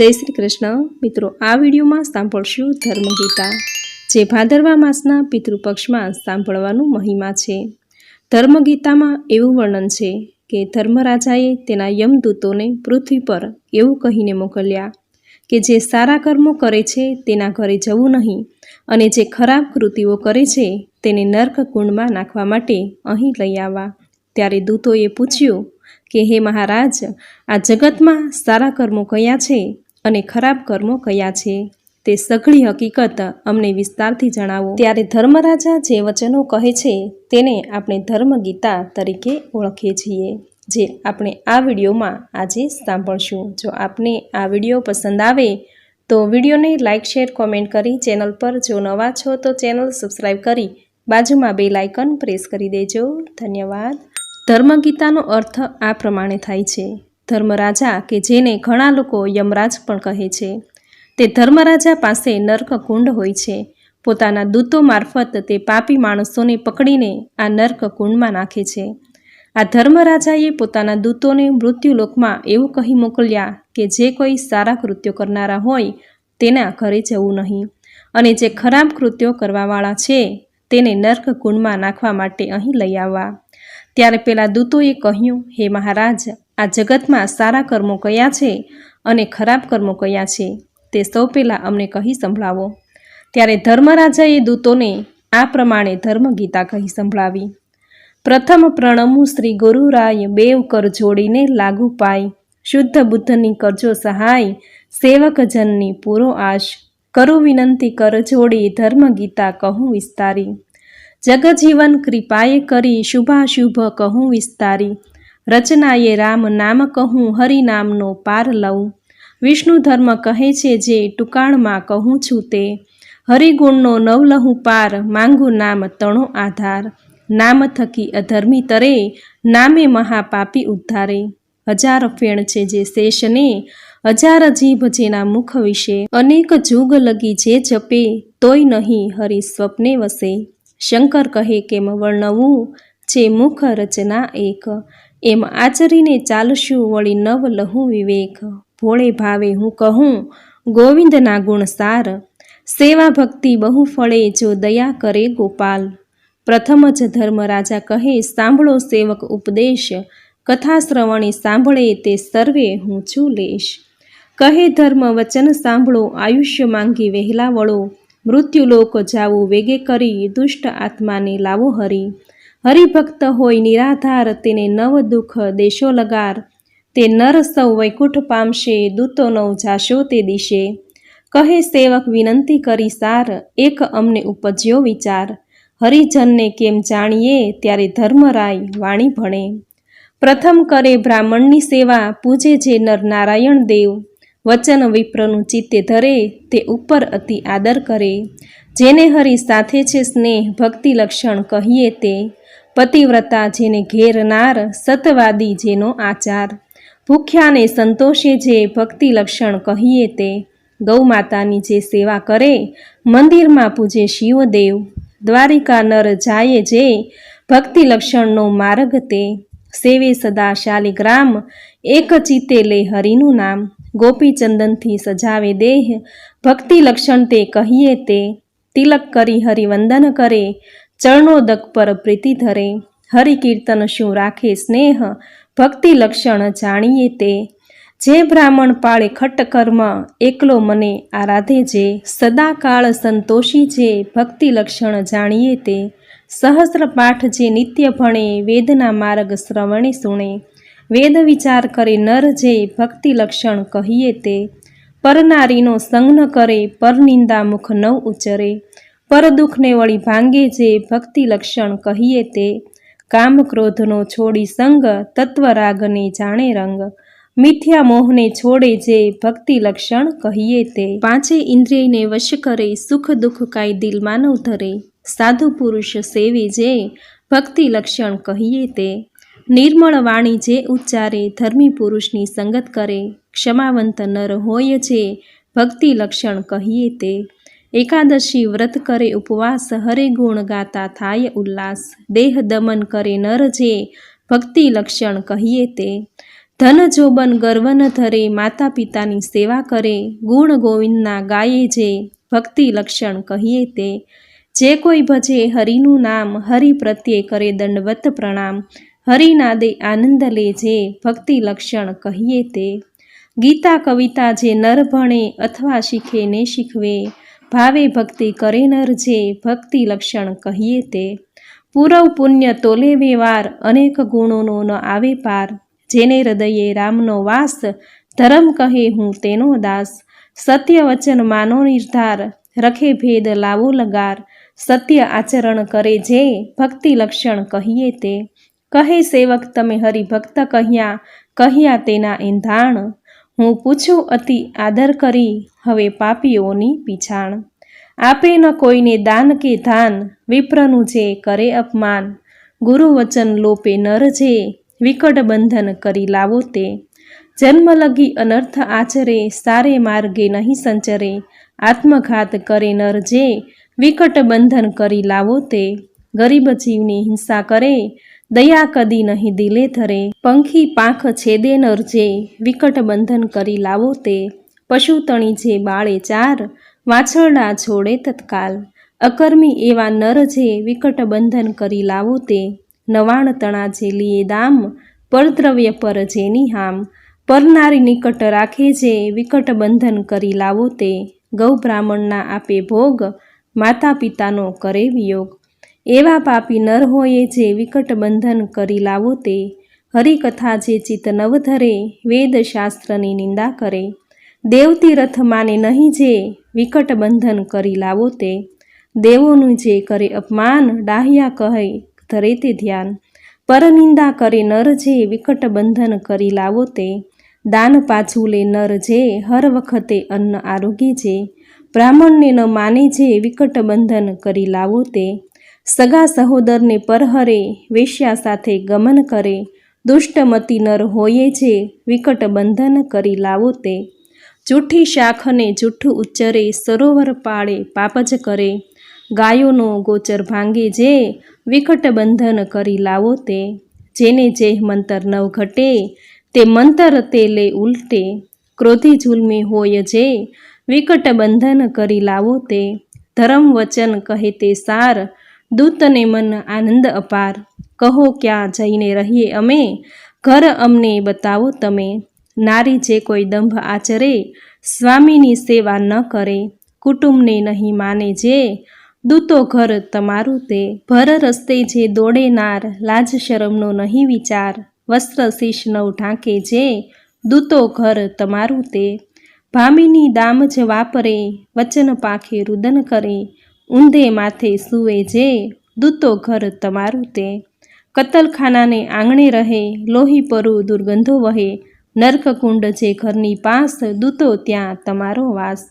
જય શ્રી કૃષ્ણ. મિત્રો, આ વિડીયોમાં સાંભળશું ધર્મગીતા, જે ભાદરવા માસના પિતૃપક્ષમાં સાંભળવાનું મહિમા છે. ધર્મગીતામાં એવું વર્ણન છે કે ધર્મરાજાએ તેના યમદૂતોને પૃથ્વી પર એવું કહીને મોકલ્યા કે જે સારા કર્મો કરે છે તેના ઘરે જવું નહીં અને જે ખરાબ કૃતિઓ કરે છે તેને નર્ક કુંડમાં નાખવા માટે અહીં લઈ આવવા. ત્યારે દૂતોએ પૂછ્યું કે, હે મહારાજ, આ જગતમાં સારા કર્મો કયા છે? અને ખરાબ કર્મો કયા છે. તે સઘળી હકીકત અમને વિસ્તારથી જણાવો. ત્યારે ધર્મરાજા જે વચનો કહે છે, તેને આપણે ધર્મગીતા તરીકે ઓળખીએ છીએ, જે આપણે આ વિડીયોમાં આજે સાંભળશું. જો આપને આ વીડિયો પસંદ આવે, તો વિડીયોને લાઇક શેર, કોમેન્ટ કરી ચેનલ પર જો નવા છો, તો ચેનલ સબસ્ક્રાઈબ કરી બાજુમાં બે લાઇકન પ્રેસ કરી દેજો. ધન્યવાદ. ધર્મગીતાનો અર્થ આ પ્રમાણે થાય છે. ધર્મરાજા કે જેને ઘણા લોકો યમરાજ પણ કહે છે. તે ધર્મરાજા પાસે નર્ક કુંડ હોય છે. પોતાના દૂતો મારફત તે પાપી માણસોને પકડીને આ નર્ક કુંડમાં નાખે છે. આ ધર્મરાજાએ પોતાના દૂતોને મૃત્યુલોકમાં એવું કહી મોકલ્યા કે જે કોઈ સારા કૃત્યો કરનારા હોય તેના ઘરે જવું નહીં. અને જે ખરાબ કૃત્યો કરવાવાળા છે, તેને નર્ક કુંડમાં નાખવા માટે અહીં લઈ આવવા. ત્યારે પેલા દૂતોએ કહ્યું, હે મહારાજ, આ જગતમાં સારા કર્મો કયા છે અને ખરાબ કર્મો કયા છે? તે સૌ પહેલાં અમને કહી સંભળાવો. ત્યારે ધર્મરાજાએ દૂતોને આ પ્રમાણે ધર્મગીતા કહી સંભળાવી. પ્રથમ પ્રણમું શ્રી ગુરુરાય બેવ કર જોડીને લાગુ પાય. શુદ્ધ બુદ્ધની કરજો સહાય સેવકજનની પૂરો આશ. કરું વિનંતી કર જોડી ધર્મગીતા કહું વિસ્તારી. જગજીવન કૃપાએ કરી શુભાશુભ કહું વિસ્તારી. રચનાએ રામ નામ કહું, હરિનામનો પાર લઉં. વિષ્ણુ ધર્મ કહે છે જે ટુકાણમાં કહું છું તે. હરિગુણનો નવલહું પાર, માંગુ નામ તણો આધાર. નામ થકી અધર્મી તરે, નામે મહાપાપી ઉદ્ધારે. હજાર ફેણ છે જે શેષને, હજાર જીભ જેના મુખ વિશે. અનેક જુગ લગી જે જપે, તોય નહીં હરિ સ્વપ્ને વસે. શંકર કહે કેમ વર્ણવું? છે મુખ રચના એક. એમ આચરીને ચાલશું વળી નવ લહુ વિવેક. ભોળે ભાવે હું કહું, ગોવિંદના ગુણ સાર. સેવા ભક્તિ બહુ ફળે જો દયા કરે ગોપાલ. પ્રથમ જ ધર્મ રાજા કહે, સાંભળો સેવક ઉપદેશ. કથા શ્રવણી સાંભળે તે સર્વે હું છું લેશ. કહે ધર્મ વચન સાંભળો, આયુષ્ય માંગી વહેલા વળો. મૃત્યુલોક જાવું વેગે કરી દુષ્ટ આત્માને લાવો હરી. હરિભક્ત હોય નિરાધાર, તેને નવ દુઃખ દેશો લગાર. તે નર સૌ વૈકુંઠ પામશે, દૂતો નવ જાશો તે દિશે. કહે સેવક વિનંતી કરી સાર, એક અમને ઉપજ્યો વિચાર. હરિજનને કેમ જાણીએ, ત્યારે ધર્મરાય વાણી ભણે. પ્રથમ કરે બ્રાહ્મણની સેવા, પૂજે જે નર નારાયણ દેવ. વચન વિપ્રનું ચિત્તે ધરે તે ઉપર અતિ આદર કરે. જેને હરિ સાથે છે સ્નેહ, ભક્તિ લક્ષણ કહીએ તે. પતિવ્રતા જેને ઘેરનાર સતવાદી જેનો આચાર. ભૂખ્યાને સંતોષે જે ભક્તિ લક્ષણ કહીએ તે. ગૌ માતાની જે સેવા કરે, મંદિરમાં પૂજે શિવદેવ. દ્વારિકા નર જાય જે, ભક્તિ લક્ષણનો માર્ગ તે. સેવે સદા શાલિગ્રામ, એક ચિત્તે લે હરિનું નામ. ગોપીચંદનથી સજાવે દેહ. ભક્તિ લક્ષણ તે કહીએ તે. તિલક કરી હરિવંદન કરે. ચરણોદક પર પ્રીતિ ધરે. હરિકીર્તન શું રાખે સ્નેહ? ભક્તિ લક્ષણ જાણીએ તે. જે બ્રાહ્મણ પાળે ખટ્ટકર્મ એકલો મને આરાધે જે. સદાકાળ સંતોષી જે, ભક્તિ લક્ષણ જાણીએ તે. સહસ્ર પાઠ જે નિત્ય ભણે, વેદના માર્ગ શ્રવણે સુણે. વેદ વિચાર કરે નર જે ભક્તિ લક્ષણ કહીએ તે, પરનારીનો સંગ ન કરે, પરનિંદા મુખ નવ ઉચરે. પર દુઃખને વળી ભાંગે જે ભક્તિ લક્ષણ કહીએ તે કામ ક્રોધનો છોડી સંગ તત્વરાગને જાણે રંગ. મિથ્યા મોહને છોડે જે ભક્તિ લક્ષણ કહીએ તે. પાંચે ઇન્દ્રિયને વશ કરે, સુખ દુઃખ કાંઈ દિલ માનવ ધરે. સાધુ પુરુષ સેવે જે ભક્તિ લક્ષણ કહીએ તે. નિર્મળ વાણી જે ઉચ્ચારે ધર્મી પુરુષની સંગત કરે, ક્ષમાવંત નર હોય જે ભક્તિ લક્ષણ કહીએ તે. એકાદશી વ્રત કરે ઉપવાસ, હરે ગુણ ગાતા થાય ઉલ્લાસ, દેહ દમન કરે નર જે, ભક્તિ લક્ષણ કહીએ તે. ધન જોબન ગર્વ ન ધરે માતા પિતાની સેવા કરે, ગુણ ગોવિંદના ગાયે જે, ભક્તિ લક્ષણ કહીએ તે. જે કોઈ ભજે હરિનું નામ, હરિ પ્રત્યે કરે દંડવત પ્રણામ હરિનાદે આનંદ લે જે ભક્તિ લક્ષણ કહીએ તે. ગીતા કવિતા જે નર ભણે અથવા શીખે ને શીખવે, ભાવે ભક્તિ કરે નર જે ભક્તિ લક્ષણ કહીએ તે. પૂરવ પુણ્ય તોલે વેવાર, અનેક ગુણોનો ન આવે પાર. જેને હૃદયે રામનો વાસ, ધર્મ કહે હું તેનો દાસ. સત્ય વચન માનો નિર્ધાર, રખે ભેદ લાવો લગાર. સત્ય આચરણ કરે જે ભક્તિ લક્ષણ કહીએ તે. કહે સેવક, તમે હરિભક્ત કહ્યા કહ્યા તેના એંધાણ. હું પૂછું અતિ આદર કરી, હવે પાપીઓની પીછાણ. આપે ન કોઈને દાન કે ધાન, વિપ્રનું જે કરે અપમાન. ગુરુવચન લોપે નર જે, વિકટ બંધન કરી લાવો તે. જન્મ લગી અનર્થ આચરે, સારે માર્ગે નહીં સંચરે. આત્મઘાત કરે નર જે, વિકટ બંધન કરી લાવો તે. ગરીબ જીવની હિંસા કરે દયા કદી નહીં દિલે ધરે, પંખી પાંખ છેદે નર જે વિકટ બંધન કરી લાવો તે. પશુ તણી જે બાળે ચાર, વાછરડા છોડે તત્કાલ. અકર્મી એવા નર જે વિકટ બંધન કરી લાવો તે. નવાણ તણા જે લીએ દામ, પરદ્રવ્ય પર જેની હામ પરનારી નિકટ રાખે જે, વિકટ બંધન કરી લાવો તે. ગૌ બ્રાહ્મણના આપે ભોગ, માતા પિતાનો કરે વિયોગ. એવા પાપી નર હોય જે વિકટ બંધન કરી લાવો તે. હરિકથા જે ચિત્ત નવ ધરે વેદ શાસ્ત્રની નિંદા કરે. દેવતી રથ માને નહીં જે વિકટ બંધન કરી લાવો તે. દેવોનું જે કરે અપમાન, ડાહ્યા કહે, ધરે તે ધ્યાન. પરનિંદા કરે નર જે વિકટ બંધન કરી લાવો તે. દાન પાછું લે નર જે, હર વખતે અન્ન આરોગી જે. બ્રાહ્મણને ન માને જે વિકટ બંધન કરી લાવો તે. સગા સહોદરને પરહરે, વેશ્યા સાથે ગમન કરે, દુષ્ટમતી નર હોઈએ જે વિકટ બંધન કરી લાવો તે જૂઠી શાખને જૂઠું ઉચ્ચરે સરોવર પાળે પાપ જ કરે. ગાયોનો ગોચર ભાંગે જે વિકટ બંધન કરી લાવો તે જેને જે મંતર નવ ઘટે, તે મંતર તે લે ઉલટે. ક્રોધી જુલમી હોય જે વિકટ બંધન કરી લાવો તે ધર્મ વચન કહે તે સાર દૂતને મન આનંદ અપાર. કહો ક્યાં જઈને રહીએ અમે? ઘર અમને બતાવો તમે. નારી જે કોઈ દંભ આચરે, સ્વામીની સેવા ન કરે. કુટુંબને નહીં માને જે, દૂતો ઘર તમારું તે. ભર રસ્તે જે દોડે નાર, લાજ શરમનો નહીં વિચાર. વસ્ત્ર શીશ નવ ઢાંકે જે, દૂતો ઘર તમારું તે. ભામીની દામ જ વાપરે, વચન પાખે રુદન કરે. ઊંધે માથે સૂવે જે, દૂતો ઘર તમારું તે. કતલખાનાને આંગણે રહે, લોહી પરું દુર્ગંધો વહે. નર્કકુંડ જે ઘરની પાસ, દૂતો ત્યાં તમારો વાસ.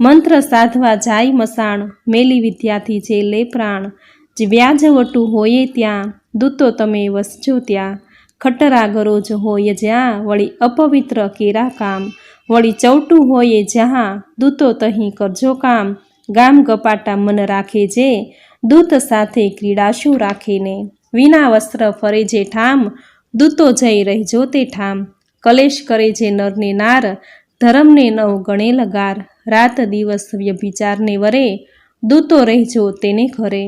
મંત્ર સાધવા જાય મસાણ, મેલી વિદ્યાથી જે લે પ્રાણ. જે વ્યાજવટું હોય ત્યાં, દૂતો તમે વસજો ત્યાં. ખટરા ગરોજ હોય જ્યાં, વળી અપવિત્ર કેરા કામ. વળી ચૌટું હોય જ્યાં, દૂતો તહીં કરજો કામ. ગામ ગપાટા મન રાખે જે, દૂત સાથે ક્રીડાશું રાખીને. વિના વસ્ત્ર ફરે જે ઠામ, દૂતો જઈ રહેજો તે ઠામ. કલેશ કરે જે નરને નાર, ધર્મને નવ ગણે લગાર. રાત દિવસ વ્યભિચારને વરે, દૂતો રહેજો તેને ઘરે.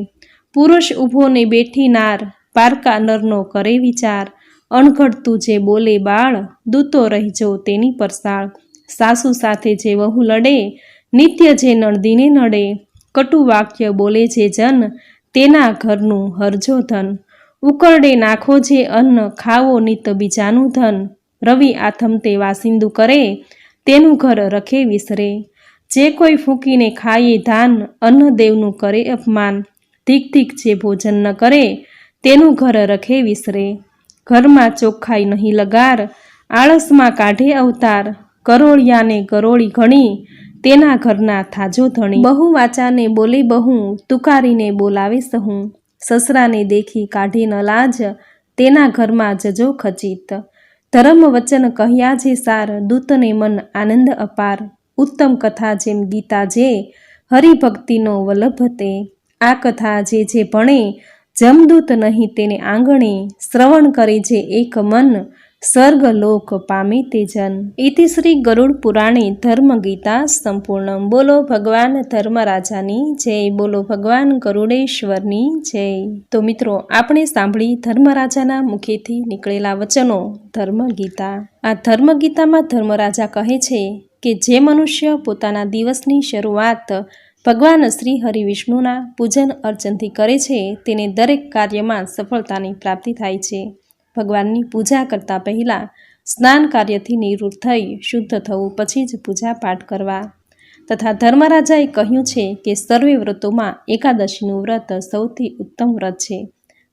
પુરુષ ઊભો ને બેઠી નાર, પારકા નરનો કરે વિચાર. અણઘડતું જે બોલે બાળ, દૂતો રહેજો તેની પરસાળ. સાસુ સાથે જે વહુ લડે નિત્ય જે નળદીને નડે, કટુ વાક્ય બોલે જે જન, તેના ઘરનું હરજો ધન. ઉકરડે નાખો જે અન્ન, ખાવો નિત બીજાનું ધન. રવિ આથમ તે વાસિંદુ કરે, તેનું ઘર રખે વિસરે. જે કોઈ ફૂંકીને ખાઈએ ધાન અન્ન દેવનું કરે અપમાન. ધીક ધીક જે ભોજન ન કરે, તેનું ઘર રખે વિસરે. ઘરમાં ચોખ્ખાઈ નહીં લગાર, આળસમાં કાઢે અવતાર. કરોળિયાને કરોળી ઘણી તેના ઘરના થાજો ધણી. બહુ વાચાને બોલે બહુ, તુકારીને બોલાવે સહું સસરાને દેખી કાઢે ન લાજ, તેના ઘરમાં જજો ખચિત. ધર્મ વચન કહ્યા જે સાર, દૂતને મન આનંદ અપાર. ઉત્તમ કથા જેમ ગીતા જે, હરિભક્તિનો વલ્લભ તે. આ કથા જે જે ભણે, જમદૂત નહીં તેને આંગણે. શ્રવણ કરે જે એક મન સર્ગ પામી તે જન. ઇતિ શ્રી ગરુડ પુરાણે ધર્મ ગીતા સંપૂર્ણ. બોલો ભગવાન ધર્મરાજાની જય. બોલો ભગવાન ગરુડેશ્વરની, જય. તો મિત્રો, આપણે સાંભળી ધર્મરાજાના મુખેથી નીકળેલા વચનો, ધર્મ ગીતા. આ ધર્મ ગીતામાં ધર્મરાજા કહે છે કે જે મનુષ્ય પોતાના દિવસની શરૂઆત ભગવાન શ્રી હરિવિષ્ણુના પૂજન અર્ચનથી કરે છે, તેને દરેક કાર્યમાં સફળતાની પ્રાપ્તિ થાય છે. ભગવાનની પૂજા કરતાં પહેલાં સ્નાન કાર્યથી નિવૃત્ત થઈ શુદ્ધ થવું પછી જ પૂજા પાઠ કરવા. તથા ધર્મરાજાએ કહ્યું છે કે સર્વે વ્રતોમાં એકાદશીનું વ્રત સૌથી ઉત્તમ વ્રત છે.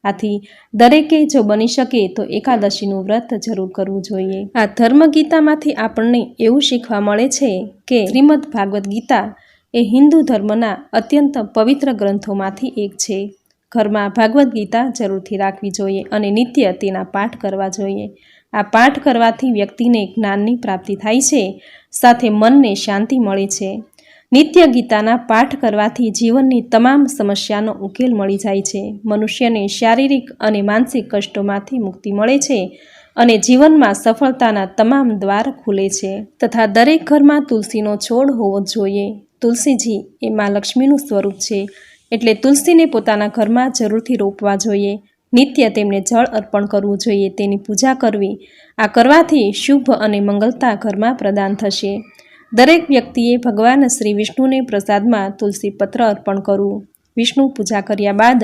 આથી દરેકે જો બની શકે તો એકાદશીનું વ્રત જરૂર કરવું જોઈએ. આ ધર્મગીતામાંથી આપણને એવું શીખવા મળે છે કે શ્રીમદ ભાગવદ્ ગીતા એ હિન્દુ ધર્મના અત્યંત પવિત્ર ગ્રંથોમાંથી એક છે. ઘરમાં ભાગવદ્ ગીતા જરૂરથી રાખવી જોઈએ અને નિત્ય તેના પાઠ કરવા જોઈએ. આ પાઠ કરવાથી વ્યક્તિને જ્ઞાનની પ્રાપ્તિ થાય છે, સાથે મનને શાંતિ મળે છે. નિત્ય ગીતાના પાઠ કરવાથી જીવનની તમામ સમસ્યાનો ઉકેલ મળી જાય છે. મનુષ્યને શારીરિક અને માનસિક કષ્ટોમાંથી મુક્તિ મળે છે અને જીવનમાં સફળતાના તમામ દ્વાર ખુલે છે. તથા દરેક ઘરમાં તુલસીનો છોડ હોવો જોઈએ. તુલસીજી એ મા લક્ષ્મીનું સ્વરૂપ છે. એટલે તુલસીને પોતાના ઘરમાં જરૂરથી રોપવા જોઈએ. નિત્ય તેમને જળ અર્પણ કરવું જોઈએ, તેની પૂજા કરવી. આ કરવાથી શુભ અને મંગલતા ઘરમાં પ્રદાન થશે. દરેક વ્યક્તિએ ભગવાન શ્રી વિષ્ણુને પ્રસાદમાં તુલસી પત્ર અર્પણ કરવું. વિષ્ણુ પૂજા કર્યા બાદ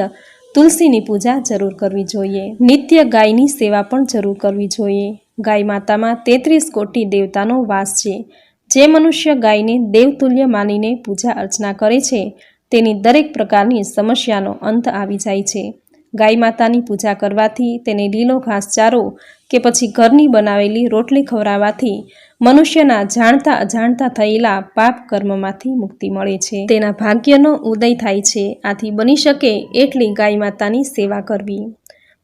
તુલસીની પૂજા જરૂર કરવી જોઈએ. નિત્ય ગાયની સેવા પણ જરૂર કરવી જોઈએ. ગાય માતામાં તેત્રીસ કોટી દેવતાનો વાસ છે. જે મનુષ્ય ગાયને દેવતુલ્ય માનીને પૂજા અર્ચના કરે છે તેની દરેક પ્રકારની સમસ્યાનો અંત આવી જાય છે. ગાય માતાની પૂજા કરવાથી તેને લીલો ઘાસચારો કે પછી ઘરની બનાવેલી રોટલી ખવડાવવાથી મનુષ્યના જાણતા અજાણતા થયેલા પાપ કર્મમાંથી મુક્તિ મળે છે. તેના ભાગ્યનો ઉદય થાય છે. આથી બની શકે એટલી ગાય માતાની સેવા કરવી.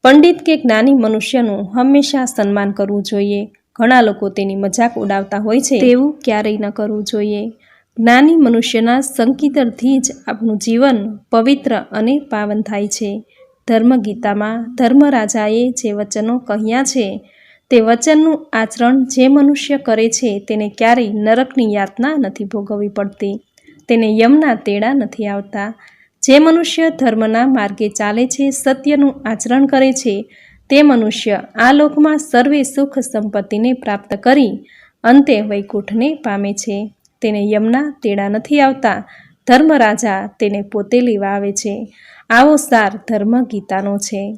પંડિત કે જ્ઞાની મનુષ્યનું હંમેશા સન્માન કરવું જોઈએ. ઘણા લોકો તેની મજાક ઉડાવતા હોય છે. તેવું ક્યારેય ન કરવું જોઈએ. જ્ઞાની મનુષ્યના સંકીર્તનથી જ આપણું જીવન પવિત્ર અને પાવન થાય છે. ધર્મગીતામાં ધર્મરાજાએ જે વચનો કહ્યા છે, તે વચનનું આચરણ જે મનુષ્ય કરે છે, તેને ક્યારેય નરકની યાતના નથી ભોગવવી પડતી. તેને યમના તેડા નથી આવતા. જે મનુષ્ય ધર્મના માર્ગે ચાલે છે, સત્યનું આચરણ કરે છે, તે મનુષ્ય આ લોકમાં સર્વે સુખ સંપત્તિને પ્રાપ્ત કરી અંતે વૈકુંઠને પામે છે. તેને યમના તેડા નથી આવતા. ધર્મરાજા તેને પોતે લેવા આવે છે. આવો સાર ધર્મ ગીતાનો છે.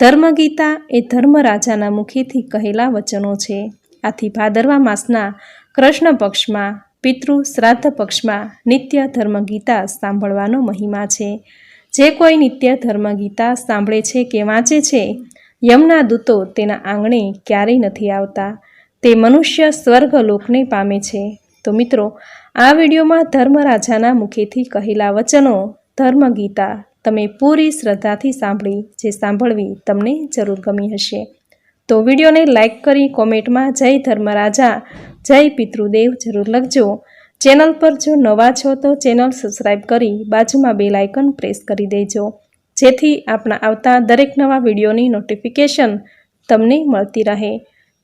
ધર્મગીતા એ ધર્મરાજાના મુખેથી કહેલા વચનો છે. આથી ભાદરવા માસના કૃષ્ણ પક્ષમાં, પિતૃ શ્રાદ્ધ પક્ષમાં નિત્ય ધર્મગીતા સાંભળવાનો મહિમા છે. જે કોઈ નિત્ય ધર્મગીતા સાંભળે છે કે વાંચે છે, યમના દૂતો તેના આંગણે ક્યારેય નથી આવતા. તે મનુષ્ય સ્વર્ગ લોકને પામે છે. તો મિત્રો, આ વિડીયોમાં ધર્મરાજાના મુખેથી કહેલા વચનો, ધર્મગીતા, તમે પૂરી શ્રદ્ધાથી સાંભળી, જે સાંભળવી તમને જરૂર ગમી હશે. તો વિડીયોને લાઇક કરી કોમેન્ટમાં જય ધર્મરાજા, જય પિતૃદેવ જરૂર લખજો. ચેનલ પર જો નવા છો તો ચેનલ સબસ્ક્રાઈબ કરી બાજુમાં બેલ આઇકન પ્રેસ કરી દેજો. જેથી આપણા આવતા દરેક નવા વિડીયોની નોટિફિકેશન તમને મળતી રહે.